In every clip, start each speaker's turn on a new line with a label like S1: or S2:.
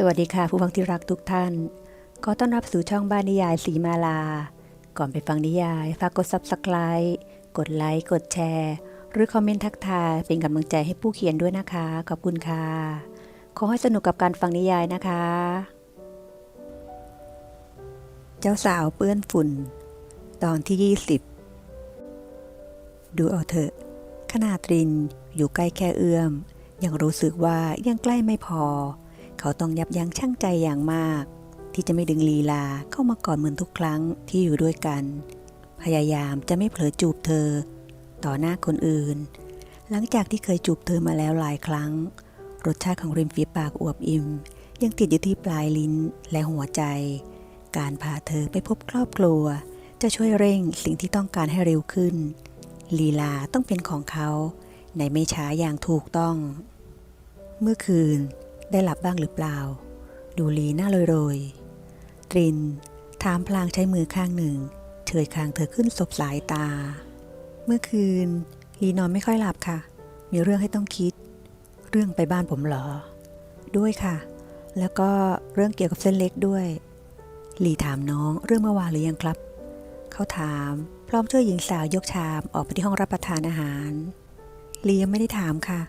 S1: สวัสดีค่ะ ผู้ฟังที่รักทุกท่าน ขอต้อนรับสู่ช่องบ้านนิยายสีมาลา ก่อนไปฟังนิยาย ฝากกด Subscribe กดไลค์ กดแชร์ หรือคอมเมนต์ทักทาย เป็นกำลังใจให้ผู้เขียนด้วยนะคะ ขอบคุณค่ะ ขอให้สนุกกับการฟังนิยายนะคะ เจ้าสาวเปื้อนฝุ่น ตอนที่ 20 ดูเอาเถอะ ขนาดรินอยู่ใกล้แค่เอื้อม ยังรู้สึกว่ายังใกล้ไม่พอ เขาต้องยับยั้งชั่งใจอย่างมาก ที่จะไม่ดึงลีลาเข้ามาก่อนเหมือนทุกครั้งที่อยู่ด้วยกัน พยายามจะไม่เผลอจูบเธอ ต่อหน้าคนอื่น หลังจากที่เคยจูบเธอมาแล้วหลายครั้ง รสชาติของริมฝีปากอวบอิ่ม ยังติดอยู่ที่ปลายลิ้นและหัวใจ การพาเธอไปพบครอบครัว จะช่วยเร่งสิ่งที่ต้องการให้เร็วขึ้น ลีลาต้องเป็นของเขาในไม่ช้าอย่างถูกต้อง เมื่อคืน ได้หลับบ้างหรือเปล่า ดูลีหน้าโรยๆตริน ถามพลางใช้มือข้างหนึ่งเฉยคางเธอขึ้นสบสายตา เมื่อคืน ลีนอนไม่ค่อยหลับค่ะ มีเรื่องให้ต้องคิด เรื่องไปบ้านผมเหรอ ด้วยค่ะ แล้วก็เรื่องเกี่ยวกับเส้นเล็กด้วย ลีถามน้องเรื่องเมื่อวานหรือยังครับ เขาถามพร้อมช่วยหญิงสาวยกชามออกไปที่ห้องรับประทานอาหารลียังไม่ได้ถามค่ะ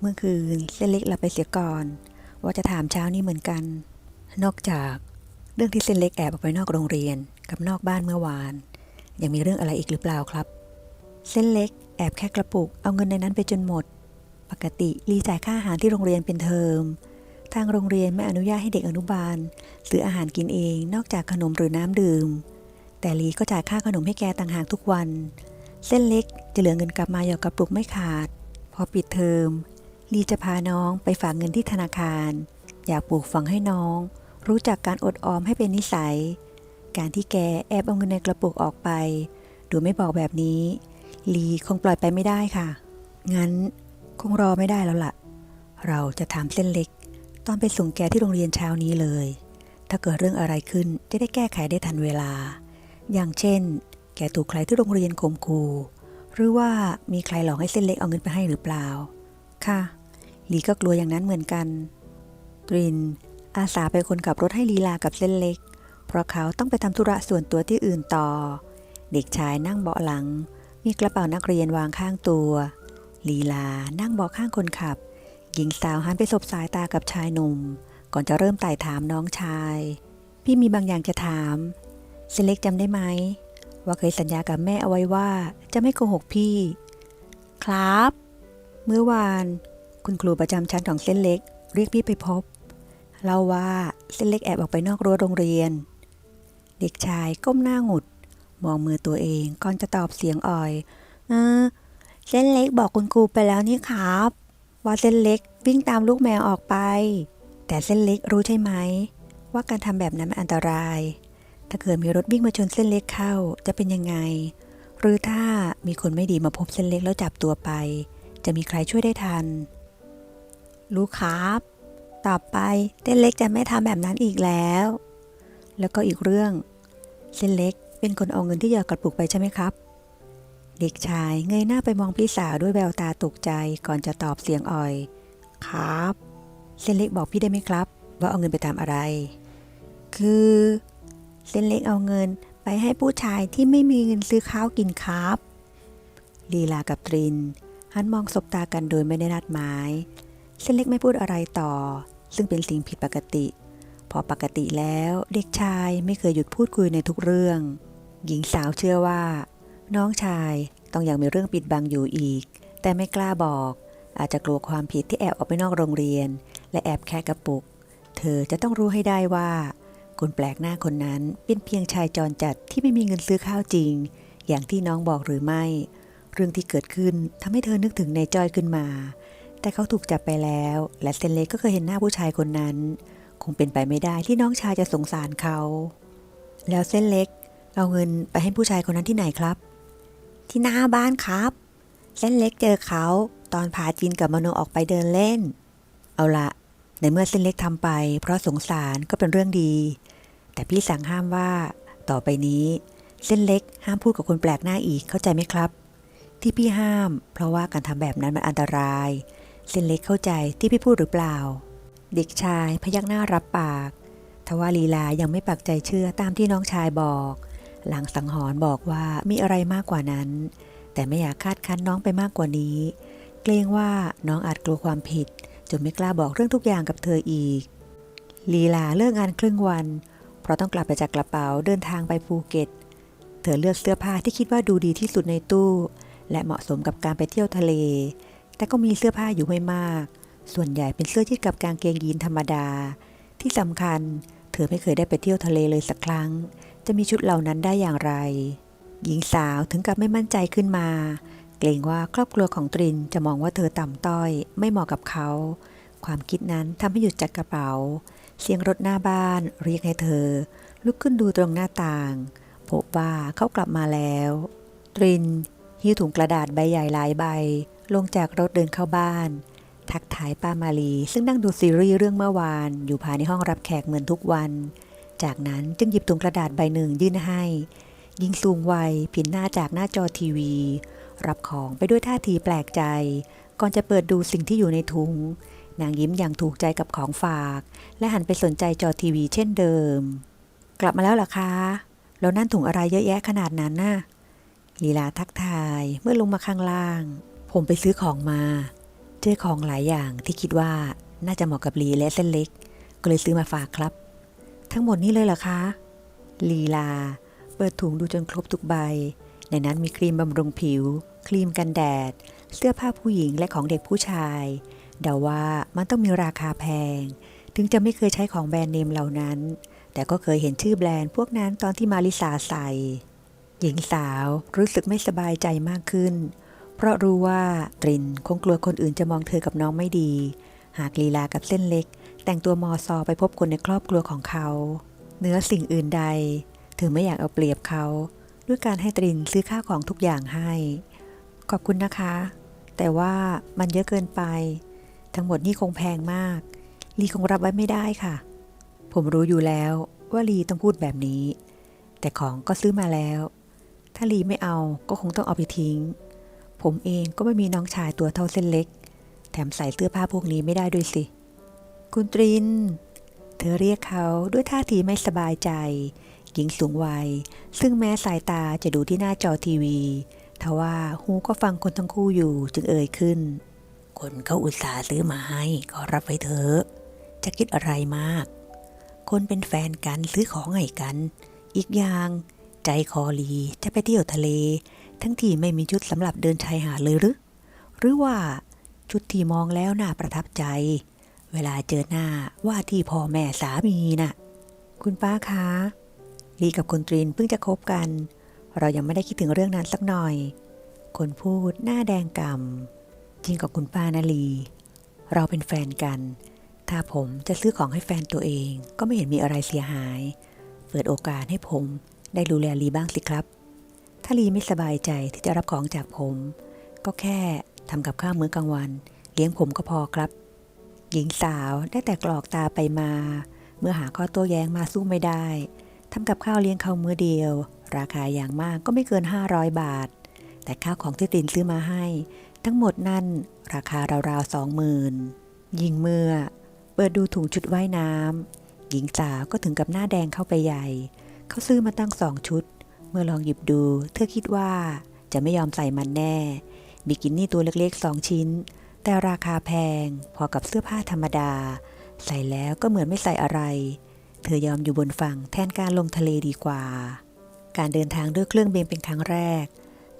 S1: เมื่อคืนเส้นเล็กหลับไปเสียก่อน ว่าจะถามเช้านี้เหมือนกัน นอกจากเรื่องที่เส้นเล็กแอบออกไปนอกโรงเรียนกับนอกบ้านเมื่อวาน ยังมีเรื่องอะไรอีกหรือเปล่าครับ เส้นเล็กแอบแค่กระปุกเอาเงินในนั้นไปจนหมด ปกติลีจ่ายค่าอาหารที่โรงเรียนเป็นเทอม ทางโรงเรียนไม่อนุญาตให้เด็กอนุบาลซื้ออาหารกินเองนอกจากขนมหรือน้ำดื่ม แต่ลีก็จ่ายค่าขนมให้แกต่างหากทุกวัน เส้นเล็กจะเหลือเงินกลับมาหยอกกระปุกไม่ขาด พอปิดเทอม ลีจะพาน้องไปฝากเงินที่ธนาคาร อยากปลูกฝังให้น้อง รู้จักการอดออมให้เป็นนิสัย การที่แกแอบเอาเงินในกระปุกออกไปดยไม่บอกแบบนี้ ลีคงปล่อยไปไม่ได้ค่ะ งั้นคงรอไม่ได้แล้วล่ะ เราจะถามเส้นเล็ก ตอนไปส่งแกที่โรงเรียนเช้านี้เลย ถ้าเกิดเรื่องอะไรขึ้นจะได้แก้ไขได้ทันเวลา อย่างเช่น แกถูกใครที่โรงเรียนข่มขู่หรือว่ามีใครหลอกให้เส้นเล็กเอาเงินไปให้หรือเปล่า ค่ะ ลีก็กลัวอย่างนั้นเหมือนกันตริน อาสาเป็นคนขับรถให้ลีลากับเส้นเล็ก เพราะเขาต้องไปทำธุระส่วนตัวที่อื่นต่อ เด็กชายนั่งเบาะหลัง มีกระเป๋านักเรียนวางข้างตัว ลีลานั่งเบาะข้างคนขับ หญิงสาวหันไปสบสายตากับชายหนุ่ม ก่อนจะเริ่มไต่ถามน้องชาย พี่มีบางอย่างจะถาม เส้นเล็กจำได้ไหม ว่าเคยสัญญากับแม่เอาไว้ว่าจะไม่โกหกพี่ ครับ เมื่อวาน คุณครูประจำชั้นของเส้นเล็ก เรียกพี่ไปพบเล่าว่าเส้นเล็กแอบออกไปนอกรั้วโรงเรียน เด็กชายก้มหน้าหงุด มองมือตัวเองก่อนจะตอบเสียงอ่อยเออเส้นเล็กบอกคุณครูไปแล้วนี่ครับ ว่าเส้นเล็กวิ่งตามลูกแมวออกไป แต่เส้นเล็กรู้ใช่ไหม ว่าการทำแบบนั้นมันอันตราย ถ้าเกิดมีรถวิ่งมาชนเส้นเล็กเข้าจะเป็นยังไง หรือถ้ามีคนไม่ดีมาพบเส้นเล็กแล้วจับตัวไป จะมีใครช่วยได้ทัน รู้ครับ ต่อไปเส้นเล็กจะไม่ทำแบบนั้นอีกแล้ว แล้วก็อีกเรื่องเส้นเล็กเป็นคนเอาเงินที่หยอดกระปุกไปใช่ไหมครับ เด็กชายเงยหน้าไปมองพี่สาวด้วยแววตาตกใจก่อนจะตอบเสียงอ่อย ครับ เส้นเล็กบอกพี่ได้ไหมครับ ว่าเอาเงินไปทำอะไร คือ เส้นเล็กเอาเงินไปให้ผู้ชายที่ไม่มีเงินซื้อข้าวกินครับลีลากับตรินหันมองสบตากันโดยไม่ได้นัดหมาย เส้นเล็กไม่พูดอะไรต่อ ซึ่งเป็นสิ่งผิดปกติ พอปกติแล้วเด็กชายไม่เคยหยุดพูดคุยในทุกเรื่อง หญิงสาวเชื่อว่า น้องชายต้องยังมีเรื่องปิดบังอยู่อีก แต่ไม่กล้าบอก อาจจะกลัวความผิดที่แอบออกไปนอกโรงเรียน และแอบแค่กระปุก เธอจะต้องรู้ให้ได้ว่า คนแปลกหน้าคนนั้นเป็นเพียงชายจรจัดที่ไม่มีเงินซื้อข้าวจริง อย่างที่น้องบอกหรือไม่ เรื่องที่เกิดขึ้นทำให้เธอนึกถึงนายจอยขึ้นมา แต่เขาถูกจับไปแล้ว และเซนเล็กก็เคยเห็นหน้าผู้ชายคนนั้น คงเป็นไปไม่ได้ที่น้องชายจะสงสารเขา แล้วเส้นเล็ก เอาเงินไปให้ผู้ชายคนนั้นที่ไหนครับ ที่หน้าบ้านครับ เส้นเล็กเจอเขาตอนพาจินกับมโนออกไปเดินเล่น เอาละในเมื่อเส้นเล็กทำไป เพราะสงสารก็เป็นเรื่องดี แต่พี่สั่งห้ามว่า ต่อไปนี้ เส้นเล็กห้ามพูดกับคนแปลกหน้าอีกเข้าใจไหมครับ ที่พี่ห้าม เพราะว่าการทำแบบนั้นมันอันตราย เส้นเล็กเข้าใจที่พี่พูดหรือเปล่า เด็กชายพยักหน้ารับปาก ทว่าลีลายังไม่ปักใจเชื่อตามที่น้องชายบอก หลังสังหรณ์บอกว่ามีอะไรมากกว่านั้น แต่ไม่อยากคาดคั้นน้องไปมากกว่านี้ เกรงว่าน้องอาจกลัวความผิด จนไม่กล้าบอกเรื่องทุกอย่างกับเธออีก ลีลาเลิกงานครึ่งวัน เพราะต้องกลับไปจากกระเป๋าเดินทางไปภูเก็ต เธอเลือกเสื้อผ้าที่คิดว่าดูดีที่สุดในตู้ และเหมาะสมกับการไปเที่ยวทะเล แต่ก็มีเสื้อผ้าอยู่ไม่มาก ส่วนใหญ่เป็นเสื้อยืดกับกางเกงยีนธรรมดา ที่สำคัญ เธอไม่เคยได้ไปเที่ยวทะเลเลยสักครั้ง จะมีชุดเหล่านั้นได้อย่างไร หญิงสาวถึงกับไม่มั่นใจขึ้นมา เกรงว่าครอบครัวของตรินจะมองว่าเธอต่ำต้อย ไม่เหมาะกับเขา ความคิดนั้นทำให้หยุดจัดกระเป๋า เสียงรถหน้าบ้านเรียกให้เธอ ลุกขึ้นดูตรงหน้าต่าง พบว่าเขากลับมาแล้ว ตรินหิ้วถุงกระดาษใบใหญ่หลายใบ ลงจากรถเดินเข้าบ้าน ทักทายป้ามาลีซึ่งนั่งดูซีรีส์เรื่องเมื่อวาน อยู่ภายในห้องรับแขกเหมือนทุกวัน จากนั้นจึงหยิบถุงกระดาษใบหนึ่งยื่นให้ ยิงสูงวัยผินหน้าจากหน้าจอทีวี รับของไปด้วยท่าทีแปลกใจ ก่อนจะเปิดดูสิ่งที่อยู่ในถุง นางยิ้มอย่างถูกใจกับของฝาก และหันไปสนใจจอทีวีเช่นเดิม กลับมาแล้วหรอคะ แล้วนั่นถุงอะไรเยอะแยะขนาดนั้นน่ะลีลาทักทายเมื่อลงมาข้างล่าง ผมไปซื้อของมา เจอของหลายอย่างที่คิดว่าน่าจะเหมาะกับลีและเส้นเล็ก ก็เลยซื้อมาฝากครับ ทั้งหมดนี้เลยเหรอคะ ลีลา เปิดถุงดูจนครบทุกใบ ในนั้นมีครีมบำรุงผิว ครีมกันแดด เสื้อผ้าผู้หญิงและของเด็กผู้ชาย เดาว่ามันต้องมีราคาแพง ถึงจะไม่เคยใช้ของแบรนด์เนมเหล่านั้น แต่ก็เคยเห็นชื่อแบรนด์พวกนั้นตอนที่มาริสาใส่ หญิงสาวรู้สึกไม่สบายใจมากขึ้น เพราะรู้ว่าตรินคงกลัวคนอื่นจะมองเธอกับน้องไม่ดี หากลีลากับเส้นเล็ก แต่งตัวมอซอไปพบคนในครอบครัวของเขาเนื้อสิ่งอื่นใด เธอไม่อยากเอาเปรียบเขา ด้วยการให้ตรินซื้อข้าวของทุกอย่างให้ ขอบคุณนะคะ แต่ว่ามันเยอะเกินไป ทั้งหมดนี่คงแพงมากลีคงรับไว้ไม่ได้ค่ะ ผมรู้อยู่แล้วว่าลีต้องพูดแบบนี้ แต่ของก็ซื้อมาแล้ว ถ้าลีไม่เอาก็คงต้องเอาไปทิ้ง ผมเองก็ไม่มีน้องชายตัวเท่าเส้นเล็ก แถมใส่เสื้อผ้าพวกนี้ไม่ได้ด้วยสิ คุณตริน เธอเรียกเขาด้วยท่าทีไม่สบายใจ หญิงสูงวัย ซึ่งแม้สายตาจะดูที่หน้าจอทีวี ทว่าหูก็ฟังคนทั้งคู่อยู่จึงเอ่ยขึ้น คนเขาอุตส่าห์ซื้อมาให้ก็รับไว้เถอะ จะคิดอะไรมาก คนเป็นแฟนกันซื้อของให้กัน อีกอย่าง ใจคอลีจะไปเที่ยวทะเล ทั้งที่ไม่มีชุดสำหรับเดินชายหาดเลยหรือ หรือว่าชุดที่มองแล้วน่าประทับใจ เวลาเจอหน้าว่าที่พ่อแม่สามีน่ะ คุณป้าคะลีกับคุณตรินเพิ่งจะคบกัน เรายังไม่ได้คิดถึงเรื่องนั้นสักหน่อย คนพูดหน้าแดงกำจริงกับคุณป้านาลี เราเป็นแฟนกัน ถ้าผมจะซื้อของให้แฟนตัวเอง ก็ไม่เห็นมีอะไรเสียหาย เปิดโอกาสให้ผมได้ดูแลลีบ้างสิครับ ถ้าลีไม่สบายใจที่จะรับของจากผม ก็แค่ทำกับข้าวมื้อกลางวัน เลี้ยงผมก็พอครับ หญิงสาวได้แต่กรอกตาไปมา เมื่อหาข้อโต้แย้งมาสู้ไม่ได้ทำกับข้าวเลี้ยงเขามื้อเดียว ราคาอย่างมากก็ไม่เกิน 500 บาท แต่ข้าวของที่ตินซื้อมาให้ ทั้งหมดนั่นราคาราวๆสองหมื่นยิงเมื่อ เปิดดูถุงชุดว่ายน้ำหญิงสาวก็ถึงกับหน้าแดงเข้าไปใหญ่ เขาซื้อมาตั้งสองชุด เมื่อลองหยิบดู เธอคิดว่าจะไม่ยอมใส่มันแน่ บิกินี่ตัวเล็กๆสองชิ้น แต่ราคาแพง พอกับเสื้อผ้าธรรมดา ใส่แล้วก็เหมือนไม่ใส่อะไร เธอยอมอยู่บนฝั่งแทนการลงทะเลดีกว่า การเดินทางด้วยเครื่องบินเป็นครั้งแรก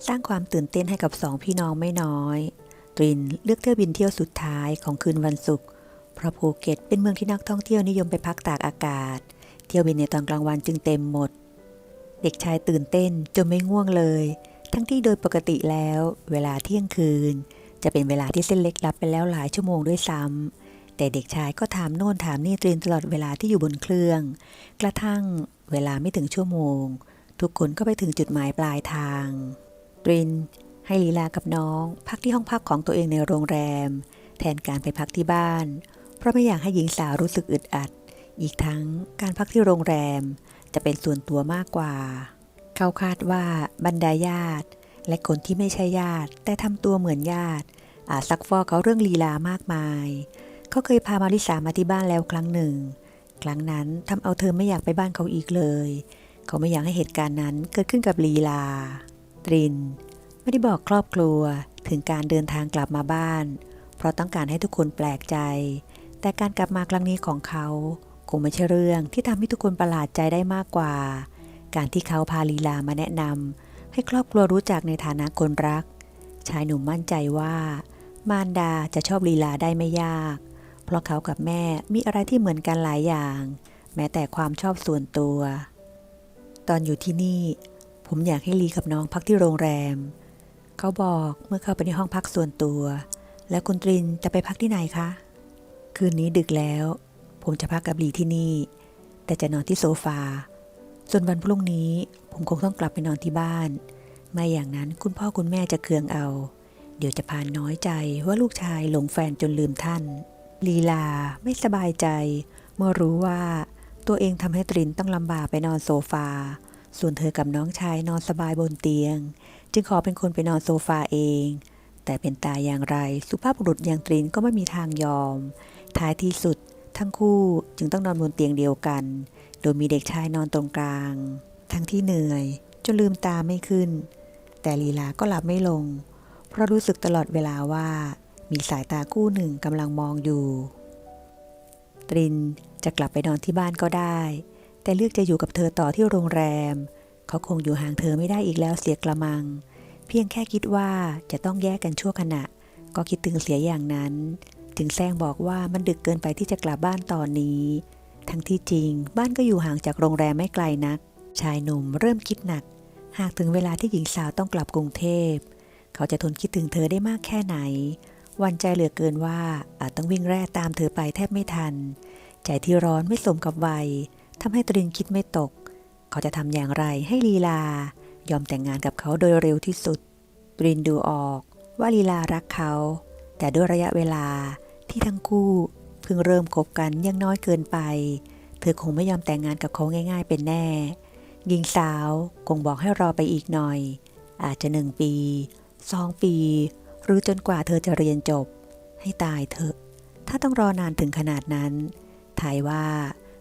S1: สร้างความตื่นเต้นให้กับสองพี่น้องไม่น้อย ตรินเลือกเที่ยวบินเที่ยวสุดท้ายของคืนวันศุกร์เพราะภูเก็ตเป็นเมืองที่นักท่องเที่ยวนิยมไปพักตากอากาศ เที่ยวบินในตอนกลางวันจึงเต็มหมด เด็กชายตื่นเต้นจนไม่ง่วงเลย ทั้งที่โดยปกติแล้ว เวลาเที่ยงคืน จะเป็นเวลาที่เส้นเล็กรับไปแล้วหลายชั่วโมงด้วยซ้ำแต่เด็กชายก็ถามโน่นถามนี่ตรินตลอดเวลาที่อยู่บนเครื่อง กระทั่งเวลาไม่ถึงชั่วโมง ทุกคนก็ไปถึงจุดหมายปลายทางตรินให้ลีลากับน้อง พักที่ห้องพักของตัวเองในโรงแรม แทนการไปพักที่บ้าน เพราะไม่อยากให้หญิงสาวรู้สึกอึดอัด อีกทั้งการพักที่โรงแรม จะเป็นส่วนตัวมากกว่า เขาคาดว่าบรรดาญาติ และคนที่ไม่ใช่ญาติ แต่ทำตัวเหมือนญาติ อาจซักฟอกเขาเรื่องลีลามากมายเขาเคยพามาริสามาที่บ้านแล้วครั้งหนึ่ง ครั้งนั้นทำเอาเธอไม่อยากไปบ้านเขาอีกเลย เขาไม่อยากให้เหตุการณ์นั้นเกิดขึ้นกับลีลา ตริน ไม่ได้บอกครอบครัวถึงการเดินทางกลับมาบ้าน เพราะต้องการให้ทุกคนแปลกใจ แต่การกลับมาครั้งนี้ของเขา คงไม่ใช่เรื่องที่ทำให้ทุกคนประหลาดใจได้มากกว่า การที่เขาพาลีลามาแนะนำให้ครอบครัวรู้จักในฐานะคนรัก ชายหนุ่มมั่นใจว่า มารดาจะชอบลีลาได้ไม่ยาก เพราะเขากับแม่มีอะไรที่เหมือนกันหลายอย่าง แม้แต่ความชอบส่วนตัว ตอนอยู่ที่นี่ ผมอยากให้ลีกับน้องพักที่โรงแรม เขาบอกเมื่อเข้าไปในห้องพักส่วนตัว แล้วคุณตรินจะไปพักที่ไหนคะ คืนนี้ดึกแล้ว ผมจะพักกับลีที่นี่ แต่จะนอนที่โซฟา ส่วนวันพรุ่งนี้ผมคงต้องกลับไปนอนที่บ้าน ไม่อย่างนั้นคุณพ่อคุณแม่จะเคืองเอา เดี๋ยวจะพานน้อยใจว่าลูกชายหลงแฟนจนลืมท่าน ลีลาไม่สบายใจ เมื่อรู้ว่าตัวเองทำให้ตรินต้องลำบากไปนอนโซฟา ส่วนเธอกับน้องชายนอนสบายบนเตียง จึงขอเป็นคนไปนอนโซฟาเอง แต่เป็นตายอย่างไร สุภาพบุรุษอย่างตรินก็ไม่มีทางยอม ท้ายที่สุด ทั้งคู่จึงต้องนอนบนเตียงเดียวกัน โดยมีเด็กชายนอนตรงกลาง ทั้งที่เหนื่อยจนลืมตาไม่ขึ้น แต่ลีลาก็หลับไม่ลง เพราะรู้สึกตลอดเวลาว่า มีสายตาคู่หนึ่งกำลังมองอยู่ ตรินจะกลับไปนอนที่บ้านก็ได้ แต่เลือกจะอยู่กับเธอต่อที่โรงแรม เขาคงอยู่ห่างเธอไม่ได้อีกแล้วเสียกระมัง เพียงแค่คิดว่าจะต้องแยกกันชั่วขณะ ก็คิดถึงเสียอย่างนั้น ถึงแซงบอกว่ามันดึกเกินไปที่จะกลับบ้านตอนนี้ ทั้งที่จริงบ้านก็อยู่ห่างจากโรงแรมไม่ไกลนัก ชายหนุ่มเริ่มคิดหนัก หากถึงเวลาที่หญิงสาวต้องกลับกรุงเทพ เขาจะทนคิดถึงเธอได้มากแค่ไหน วันใจเหลือเกินว่าอาจต้องวิ่งแร่ตามเธอไปแทบไม่ทัน ใจที่ร้อนไม่สมกับวัยทำให้ตรินคิดไม่ตก เขาจะทำอย่างไรให้ลีลายอมแต่งงานกับเขาโดยเร็วที่สุด ตรินดูออกว่าลีลารักเขา แต่ด้วยระยะเวลาที่ทั้งคู่เพิ่งเริ่มคบกันยังน้อยเกินไป เธอคงไม่ยอมแต่งงานกับเขาง่ายๆเป็นแน่ หญิงสาวคงบอกให้รอไปอีกหน่อย อาจจะหนึ่งปีสองปี หรือจนกว่าเธอจะเรียนจบ ให้ตายเถอะ ถ้าต้องรอนานถึงขนาดนั้นทายว่า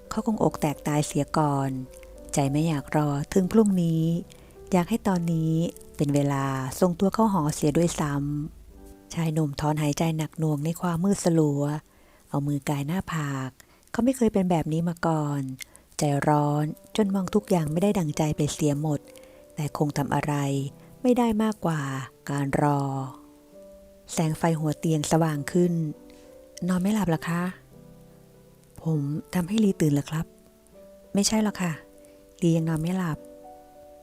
S1: เขาคงอกแตกตายเสียก่อน ใจไม่อยากรอถึงพรุ่งนี้ อยากให้ตอนนี้เป็นเวลาส่งตัวเข้าหอเสียด้วยซ้ำ ชายหนุ่มถอนหายใจหนักหน่วงในความมืดสลัว เอามือกายหน้าผาก เขาไม่เคยเป็นแบบนี้มาก่อน ใจร้อนจนมองทุกอย่างไม่ได้ดังใจไปเสียหมด แต่คงทำอะไรไม่ได้มากกว่าการรอ แสงไฟหัวเตียงสว่างขึ้น นอนไม่หลับหรอคะ ผมทำให้ลีตื่นหรอครับ ไม่ใช่หรอกค่ะลียังนอนไม่หลับ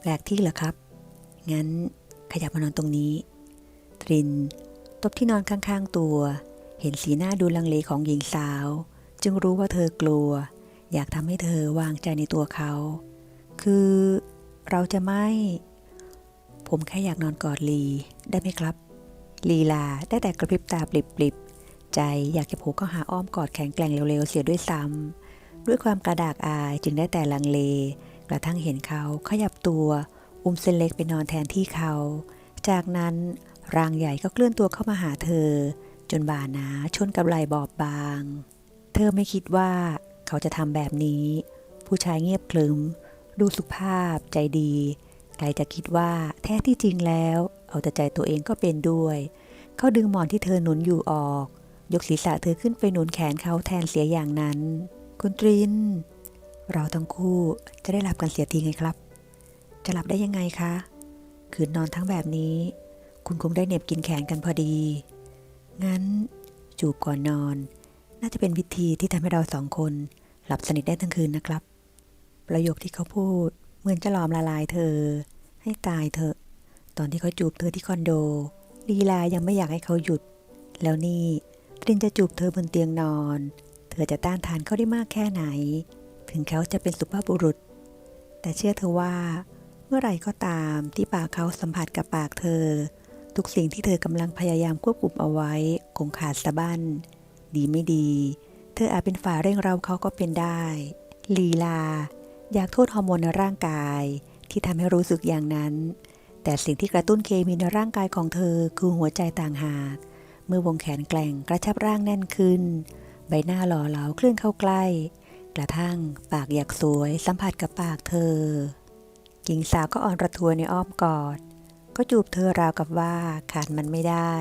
S1: แปลกที่เหรอครับ งั้นขยับมานอนตรงนี้ ตริน ตบที่นอนข้างๆตัว เห็นสีหน้าดูลังเลของหญิงสาว จึงรู้ว่าเธอกลัว อยากทำให้เธอวางใจในตัวเขา คือเราจะไม่ ผมแค่อยากนอนกอดลีได้ไหมครับ ลีลาได้แต่กระพริบตาปลิบๆ ใจอยากจะผูกเข้าหาอ้อมกอดแข็งแกร่งเร็วๆ เสียด้วยซ้ำด้วยความกระดากอายจึงได้แต่ลังเล กระทั่งเห็นเขาขยับตัว อุ้มเส้นเล็กไปนอนแทนที่เขา จากนั้น ร่างใหญ่ก็เคลื่อนตัวเข้ามาหาเธอ จนบ่าหนาชนกับไหล่บอบบาง เธอไม่คิดว่าเขาจะทำแบบนี้ ผู้ชายเงียบคลึ้ม ดูสุภาพใจดีใครจะคิดว่าแท้ที่จริงแล้ว เอาแต่ใจตัวเองก็เป็นด้วย เขาดึงหมอนที่เธอหนุนอยู่ออก ยกศีรษะเธอขึ้นไปหนุนแขนเขาแทนเสียอย่างนั้น คุณตริน เราทั้งคู่จะได้หลับกันเสียทีไงครับ จะหลับได้ยังไงคะ คืนนอนทั้งแบบนี้ คุณคงได้เหน็บกินแขนกันพอดี งั้น จูบก่อนนอน น่าจะเป็นวิธีที่ทำให้เราสองคน หลับสนิทได้ทั้งคืนนะครับ ประโยคที่เขาพูด เหมือนจะหลอมละลายเธอ ให้ตายเถอะ ตอนที่เขาจูบเธอที่คอนโดลีลายังไม่อยากให้เขาหยุด แล้วนี่ตรินจะจูบเธอบนเตียงนอน เธอจะต้านทานเขาได้มากแค่ไหน ถึงเขาจะเป็นสุภาพบุรุษ แต่เชื่อเธอว่า เมื่อไหร่ก็ตามที่ปากเขาสัมผัสกับปากเธอ ทุกสิ่งที่เธอกำลังพยายามควบคุมเอาไว้คงขาดสะบั้น ดีไม่ดี เธออาจเป็นฝ่ายเร่งเราเขาก็เป็นได้ ลีลา อยากโทษฮอร์โมนในร่างกาย ที่ทำให้รู้สึกอย่างนั้น แต่สิ่งที่กระตุ้นเคมีในร่างกายของเธอคือหัวใจต่างหาก เมื่อวงแขนแกล่งกระชับร่างแน่นขึ้น ใบหน้าหล่อเหลาเคลื่อนเข้าใกล้ กระทั่งปากอยากสวย สัมผัสกับปากเธอหญิงสาวก็อ่อนระทัวในอ้อมกอด ก็จูบเธอราวกับว่าขาดมันไม่ได้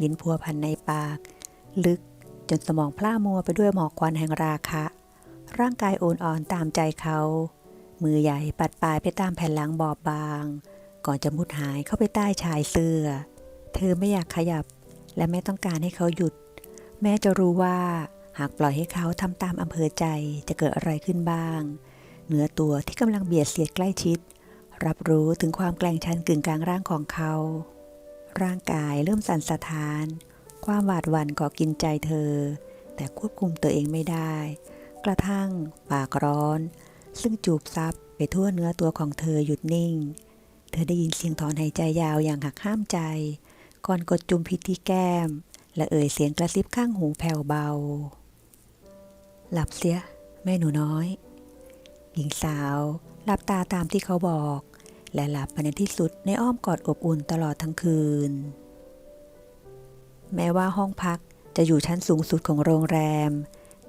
S1: ลิ้นพัวพันในปาก ลึกจนสมองพล่ามัวไปด้วยหมอกควันแห่งราคะ ร่างกายโอนอ่อนตามใจเขา มือใหญ่ปัดปลายไปตามแผ่นหลังบอบบาง ก่อนจะมุดหายเข้าไปใต้ชายเสื้อ เธอไม่อยากขยับ และไม่ต้องการให้เขาหยุด แม้จะรู้ว่าหากปล่อยให้เขาทำตามอำเภอใจจะเกิดอะไรขึ้นบ้างเนื้อตัวที่กำลังเบียดเสียดใกล้ชิด รับรู้ถึงความแกล่งชันกึ่งกลางร่างของเขา ร่างกายเริ่มสั่นสะท้าน ความหวาดหวั่นก่อกินใจเธอ แต่ควบคุมตัวเองไม่ได้ กระทั่งปากร้อน ซึ่งจูบซับไปทั่วเนื้อตัวของเธอหยุดนิ่ง เธอได้ยินเสียงถอนหายใจยาวอย่างหักห้ามใจ ก่อนกดจุมพิษที่แก้ม และเอ่ยเสียงกระซิบข้างหูแผ่วเบา หลับเสีย แม่หนูน้อย หญิงสาวหลับตาตามที่เขาบอก และหลับไปในที่สุดในอ้อมกอดอบอุ่นตลอดทั้งคืน แม้ว่าห้องพักจะอยู่ชั้นสูงสุดของโรงแรม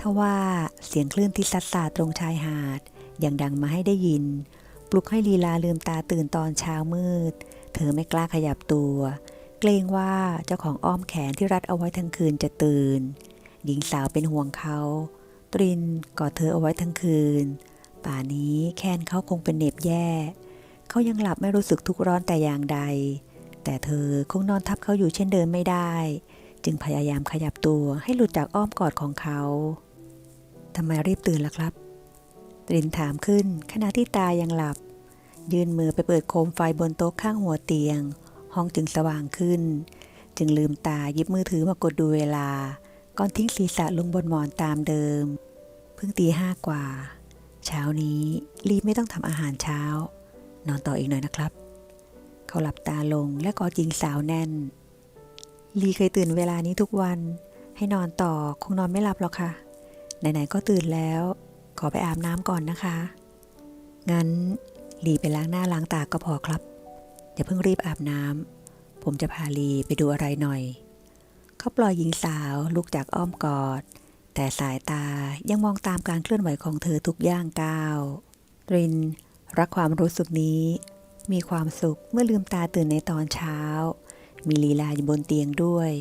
S1: ทว่าเสียงคลื่นที่ซัดสาดตรงชายหาดยังดังมาให้ได้ยิน ปลุกให้ลีลาลืมตาตื่นตอนเช้ามืด เธอไม่กล้าขยับตัว เกรงว่าเจ้าของอ้อมแขนที่รัดเอาไว้ทั้งคืนจะตื่น หญิงสาวเป็นห่วงเขา ตรินกอดเธอเอาไว้ทั้งคืน ป่านี้แค้นเขาคงเป็นเหน็บแย่ เขายังหลับไม่รู้สึกทุกข์ร้อนแต่อย่างใด แต่เธอคงนอนทับเขาอยู่เช่นเดิมไม่ได้ จึงพยายามขยับตัวให้หลุดจากอ้อมกอดของเขาทำไมรีบตื่นล่ะครับตรินถามขึ้นขณะที่ตายังหลับ ยื่นมือไปเปิดโคมไฟบนโต๊ะข้างหัวเตียง ห้องจึงสว่างขึ้น จึงลืมตาหยิบมือถือมากดดูเวลา ก่อนทิ้งศีรษะลงบนหมอนตามเดิม เพิ่งตีห้ากว่า เช้านี้ลีไม่ต้องทำอาหารเช้า นอนต่ออีกหน่อยนะครับ เขาหลับตาลงและกอดหญิงสาวแน่น ลีเคยตื่นเวลานี้ทุกวัน ให้นอนต่อคงนอนไม่หลับหรอกค่ะ ไหนๆก็ตื่นแล้ว ขอไปอาบน้ำก่อนนะคะ งั้นลีไปล้างหน้าล้างตาก็พอครับ อย่าเพิ่งรีบอาบน้ำผมจะพาลีไปดูอะไรหน่อย เขาปล่อยหญิงสาวลุกจากอ้อมกอด แต่สายตายังมองตามการเคลื่อนไหวของเธอทุกย่างก้าวริน รักความรู้สึกนี้ มีความสุขเมื่อลืมตาตื่นในตอนเช้า มีลีลาอยู่บนเตียงด้วย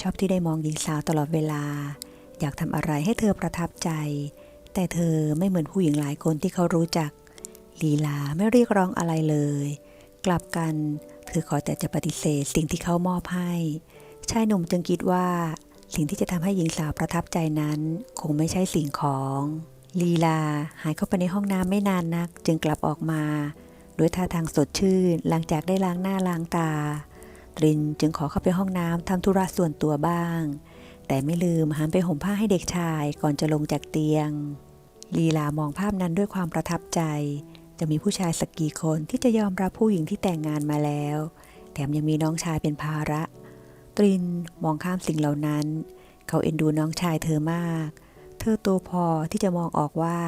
S1: ชอบที่ได้มองหญิงสาวตลอดเวลา อยากทำอะไรให้เธอประทับใจ แต่เธอไม่เหมือนผู้หญิงหลายคนที่เขารู้จัก ลีลาไม่เรียกร้องอะไรเลย กลับกันเธอขอแต่จะปฏิเสธสิ่งที่เขามอบให้ ชายหนุ่มจึงคิดว่า สิ่งที่จะทำให้หญิงสาวประทับใจนั้น คงไม่ใช่สิ่งของ ลีลาหายเข้าไปในห้องน้ำไม่นานนัก จึงกลับออกมาด้วยท่าทางสดชื่น หลังจากได้ล้างหน้าล้างตา ตรินจึงขอเข้าไปห้องน้ำทำธุระส่วนตัวบ้าง แต่ไม่ลืมหันไปห่มผ้าให้เด็กชายก่อนจะลงจากเตียง ลีลามองภาพนั้นด้วยความประทับใจ จะมีผู้ชายสักกี่คนที่จะยอมรับผู้หญิงที่แต่งงานมาแล้ว แถมยังมีน้องชายเป็นภาระ ตรินมองข้ามสิ่งเหล่านั้น เขาเอ็นดูน้องชายเธอมาก เธอโตพอที่จะมองออกว่า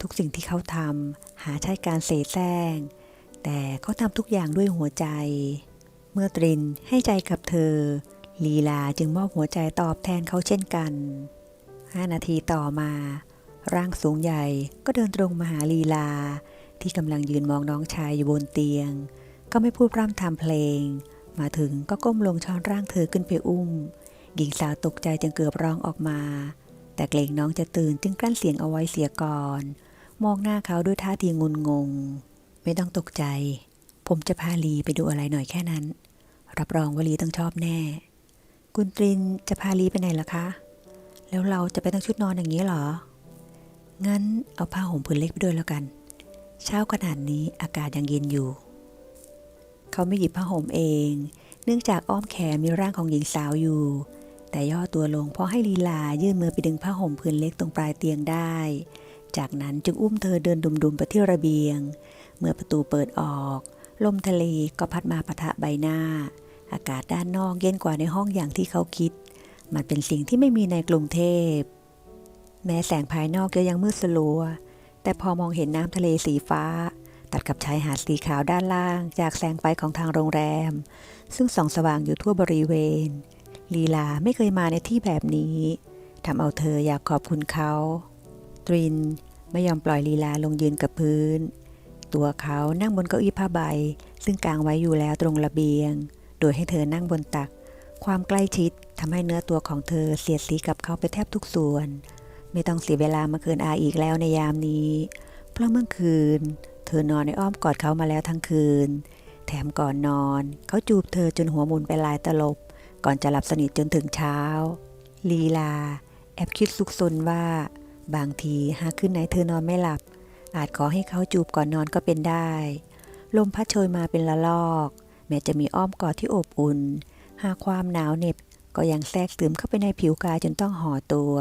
S1: ทุกสิ่งที่เขาทำหาใช่การเสแสร้ง แต่เขาทำทุกอย่างด้วยหัวใจ เมื่อตรินให้ใจกับเธอ ลีลาจึงมอบหัวใจตอบแทนเขาเช่นกันห้านาทีต่อมา ร่างสูงใหญ่ก็เดินตรงมาหาลีลา ที่กำลังยืนมองน้องชายอยู่บนเตียง ก็ไม่พูดพร่ำทำเพลง มาถึงก็ก้มลงช้อนร่างเธอขึ้นไปอุ้มหญิงสาวตกใจจึงเกือบร้องออกมา แต่เกรงน้องจะตื่นจึงกลั้นเสียงเอาไว้เสียก่อน มองหน้าเขาด้วยท่าทีงุนงง ไม่ต้องตกใจ ผมจะพาลีไปดูอะไรหน่อยแค่นั้น รับรองว่าลีต้องชอบแน่ กุนตรินจะพาลีไปไหนล่ะคะ แล้วเราจะไปตั้งชุดนอนอย่างนี้เหรอ งั้นเอาผ้าห่มผืนเล็กไปด้วยแล้วกัน เช้าขนาดนี้อากาศยังเย็นอยู่ เขาไม่หยิบผ้าห่มเอง เนื่องจากอ้อมแขนมีร่างของหญิงสาวอยู่ แต่ย่อตัวลงเพราะให้ลีลายื่นมือไปดึงผ้าห่มผืนเล็กตรงปลายเตียงได้ จากนั้นจึงอุ้มเธอเดินดุมๆไปที่ระเบียง เมื่อประตูเปิดออก ลมทะเลก็พัดมาปะทะใบหน้า อากาศด้านนอกเย็นกว่าในห้องอย่างที่เขาคิด มันเป็นสิ่งที่ไม่มีในกรุงเทพ แม้แสงภายนอกจะยังมืดสลัว แต่พอมองเห็นน้ำทะเลสีฟ้า ตัดกับชายหาดสีขาวด้านล่าง จากแสงไฟของทางโรงแรม ซึ่งส่องสว่างอยู่ทั่วบริเวณ ลีลาไม่เคยมาในที่แบบนี้ทำเอาเธออยากขอบคุณเขา ตรินไม่ยอมปล่อยลีลาลงยืนกับพื้น ตัวเขานั่งบนเก้าอี้ผ้าใบ ซึ่งกางไว้อยู่แล้วตรงระเบียง โดยให้เธอนั่งบนตัก ความใกล้ชิดทำให้เนื้อตัวของเธอเสียดสีกับเขาไปแทบทุกส่วน ไม่ต้องเสียเวลามาเกินอาอีกแล้วในยามนี้ เพราะเมื่อคืน เธอนอนในอ้อมกอดเขามาแล้วทั้งคืน แถมก่อนนอน เขาจูบเธอจนหัวหมุนไปลายตลบ ก่อนจะหลับสนิทจนถึงเช้า ลีลา แอบคิดซุกซนว่า บางทีหากคืนไหนเธอนอนไม่หลับ อาจขอให้เขาจูบก่อนนอนก็เป็นได้ ลมพัดโชยมาเป็นละลอก แม้จะมีอ้อมกอดที่อบอุ่น หากความหนาวเหน็บก็ยังแทรกซึมเข้าไปในผิวกายจนต้องห่อตัว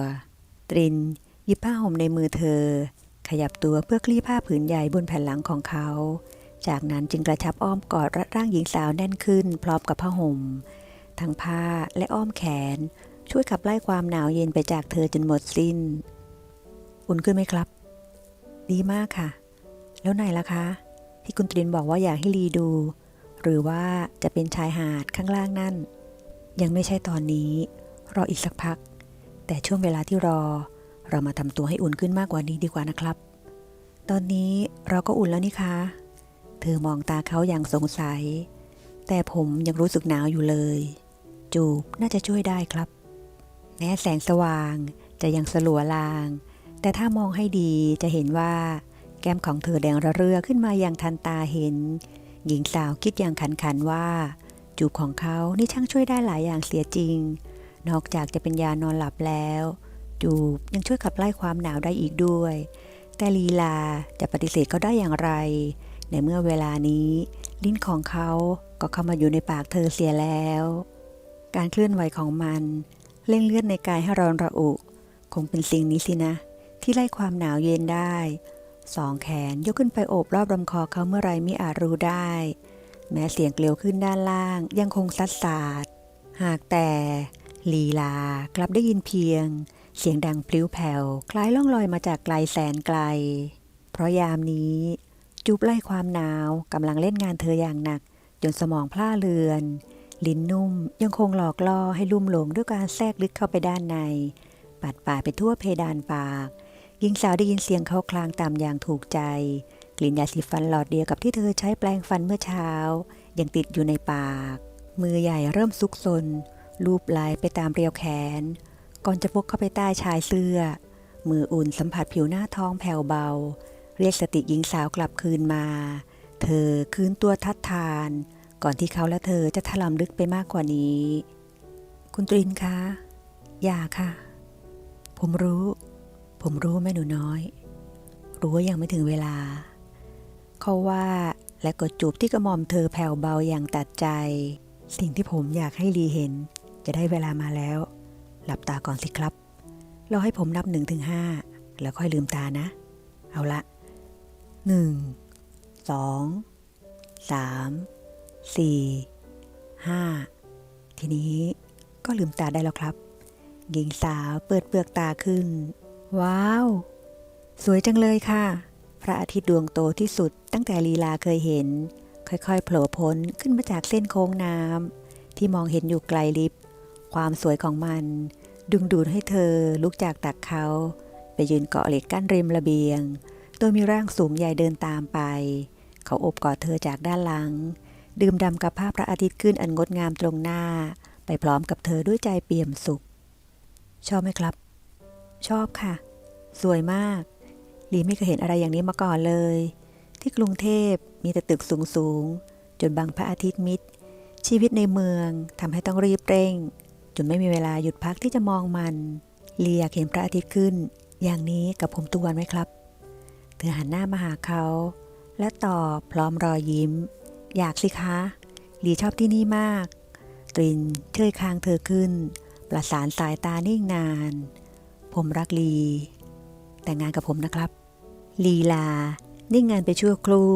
S1: ตรินหยิบผ้าห่มในมือเธอ ขยับตัวเพื่อคลี่ผ้าผืนใหญ่บนแผ่นหลังของเขา จากนั้นจึงกระชับอ้อมกอดรัดร่างหญิงสาวแน่นขึ้น พร้อมกับผ้าห่ม ทั้งผ้าและอ้อมแขน ช่วยขับไล่ความหนาวเย็นไปจากเธอจนหมดสิ้น อุ่นขึ้นไหมครับ ดีมากค่ะ แล้วไหนล่ะคะ ที่คุณตรินบอกว่าอยากให้ลีดู หรือว่าจะเป็นชายหาดข้างล่างนั่น ยังไม่ใช่ตอนนี้ รออีกสักพัก แต่ช่วงเวลาที่รอ เรามาทำตัวให้อุ่นขึ้นมากกว่านี้ดีกว่านะครับ ตอนนี้เราก็อุ่นแล้วนี่คะเธอมองตาเขาอย่างสงสัย แต่ผมยังรู้สึกหนาวอยู่เลย จูบน่าจะช่วยได้ครับ แม้แสงสว่างจะยังสลัวลาง แต่ถ้ามองให้ดีจะเห็นว่า แก้มของเธอแดงระเรือขึ้นมาอย่างทันตาเห็น หญิงสาวคิดอย่างขันขันว่า จูบของเขานี่ช่างช่วยได้หลายอย่างเสียจริง นอกจากจะเป็นยานอนหลับแล้ว จูบยังช่วยขับไล่ความหนาวได้อีกด้วย แต่ลีลาจะปฏิเสธเขาได้อย่างไร ในเมื่อเวลานี้ ลิ้นของเขาก็เข้ามาอยู่ในปากเธอเสียแล้ว การเคลื่อนไหวของมันเล่นเลือดในกายให้ร้อนระอุ คงเป็นสิ่งนี้สินะ ที่ไล่ความหนาวเย็นได้ สองแขนยกขึ้นไปโอบรอบลำคอเขาเมื่อไรไม่อาจรู้ได้ แม้เสียงเกลียวขึ้นด้านล่างยังคงซัดสาด หากแต่ลีลากลับได้ยินเพียง เสียงดังพลิ้วแผ่วคล้ายล่องลอยมาจากไกลแสนไกล เพราะยามนี้ จูบไล่ความหนาวกำลังเล่นงานเธออย่างหนัก จนสมองพล่าเลือน ลิ้นนุ่มยังคงหลอกล่อให้ลุ่มหลงด้วยการแทรกลึกเข้าไปด้านใน ปัดป่ายไปทั่วเพดานปาก หญิงสาวได้ยินเสียงเขาคลางตามอย่างถูกใจ กลิ่นยาสีฟันหลอดเดียวกับที่เธอใช้แปรงฟันเมื่อเช้า ยังติดอยู่ในปาก มือใหญ่เริ่มซุกซนลูบไหลไปตามเรียวแขน ก่อนจะพกเข้าไปใต้ชายเสื้อ มืออุ่นสัมผัสผิวหน้าท้องแผ่วเบา เรียกสติหญิงสาวกลับคืนมา เธอคืนตัวทัดทาน ก่อนที่เขาและเธอจะถลำลึกไปมากกว่านี้ คุณตรินคะอย่าค่ะ ผมรู้ ผมรู้แม่หนูน้อย รู้ว่ายังไม่ถึงเวลา เขาว่าและกดจูบที่กระหม่อมเธอแผ่วเบาอย่างตัดใจ สิ่งที่ผมอยากให้ลีเห็น จะได้เวลามาแล้ว หลับตาก่อนสิครับรอให้ผมนับหนึ่งถึงห้าแล้วค่อยลืมตานะ เอาละหนึ่งสองสาม สี่ห้าทีนี้ก็ลืมตาได้แล้วครับ หญิงสาวเปิดเปลือกตาขึ้น ว้าว สวยจังเลยค่ะ พระอาทิตย์ดวงโตที่สุดตั้งแต่ลีลาเคยเห็น ค่อยๆโผล่พ้นขึ้นมาจากเส้นโค้งน้ำที่มองเห็นอยู่ไกลลิบ ความสวยของมัน ดึงดูดให้เธอลุกจากตักเขาไปยืนเกาะเหล็กกั้นริมระเบียง โดยมีร่างสูงใหญ่เดินตามไป เขาโอบกอดเธอจากด้านหลัง ดื่มด่ำกับภาพพระอาทิตย์ขึ้นอันงดงามตรงหน้า ไปพร้อมกับเธอด้วยใจเปี่ยมสุข ชอบไหมครับ ชอบค่ะ สวยมากลีไม่เคยเห็นอะไรอย่างนี้มาก่อนเลย ที่กรุงเทพมีแต่ตึกสูงสูงจนบังพระอาทิตย์มิด ชีวิตในเมืองทำให้ต้องรีบเร่ง จนไม่มีเวลาหยุดพักที่จะมองมันลีอยากเห็นพระอาทิตย์ขึ้น อย่างนี้กับผมทุกวันไหมครับ เธอหันหน้ามาหาเขา และตอบพร้อมรอยยิ้ม อยากสิคะลีชอบที่นี่มาก ตรินเชยคางเธอขึ้น ประสานสายตานิ่งนาน ผมรักลี แต่งงานกับผมนะครับ ลีลา นิ่งงานไปชั่วครู่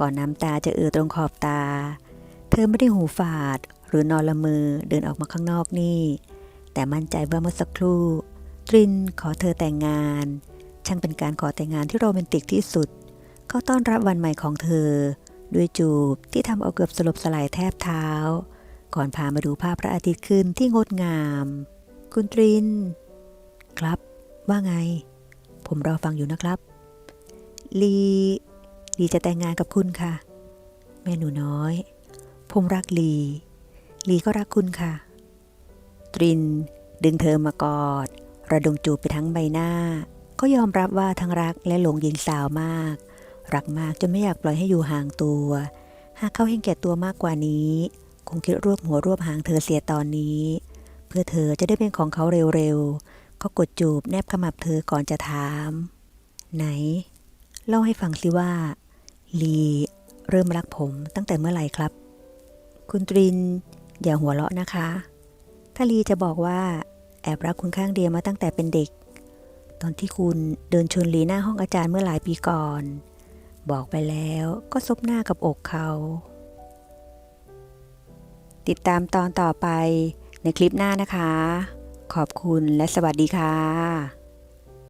S1: ก่อนน้ำตาจะเอือตรงขอบตา เธอไม่ได้หูฝาด หรือนอนละมือเดินออกมาข้างนอกนี่ แต่มั่นใจว่าเมื่อสักครู่ ตรินขอเธอแต่งงาน ช่างเป็นการขอแต่งงานที่โรแมนติกที่สุด เขาต้อนรับวันใหม่ของเธอ ด้วยจูบที่ทำเอาเกือบสลบสลายแทบเท้า ก่อนพามาดูภาพพระอาทิตย์ขึ้นที่งดงาม คุณตริน ครับ ว่าไง ผมรอฟังอยู่นะครับ ลีลีจะแต่งงานกับคุณค่ะ แม่หนูน้อย ผมรักลี ลีก็รักคุณค่ะ ตริน ดึงเธอมากอด ระดมจูบไปทั้งใบหน้า ก็ยอมรับว่าทั้งรักและหลงหญิงสาวมาก รักมากจนไม่อยากปล่อยให้อยู่ห่างตัว หากเขาเห็นแก่ตัวมากกว่านี้ คงคิดรวบหัวรวบหางเธอเสียตอนนี้ เพื่อเธอจะได้เป็นของเขาเร็วๆเขากดจูบแนบขมับเธอก่อนจะถาม ไหน เล่าให้ฟังสิว่า ลีเริ่มรักผมตั้งแต่เมื่อไหร่ครับ คุณตริน อย่าหัวเราะนะคะ ถ้าลีจะบอกว่า แอบรักคุณข้างเดียวมาตั้งแต่เป็นเด็ก ตอนที่คุณเดินชนลีหน้าห้องอาจารย์เมื่อหลายปีก่อน บอกไปแล้วก็ซบหน้ากับอกเขา ติดตามตอนต่อไปในคลิปหน้านะคะ ขอบคุณและสวัสดีค่ะ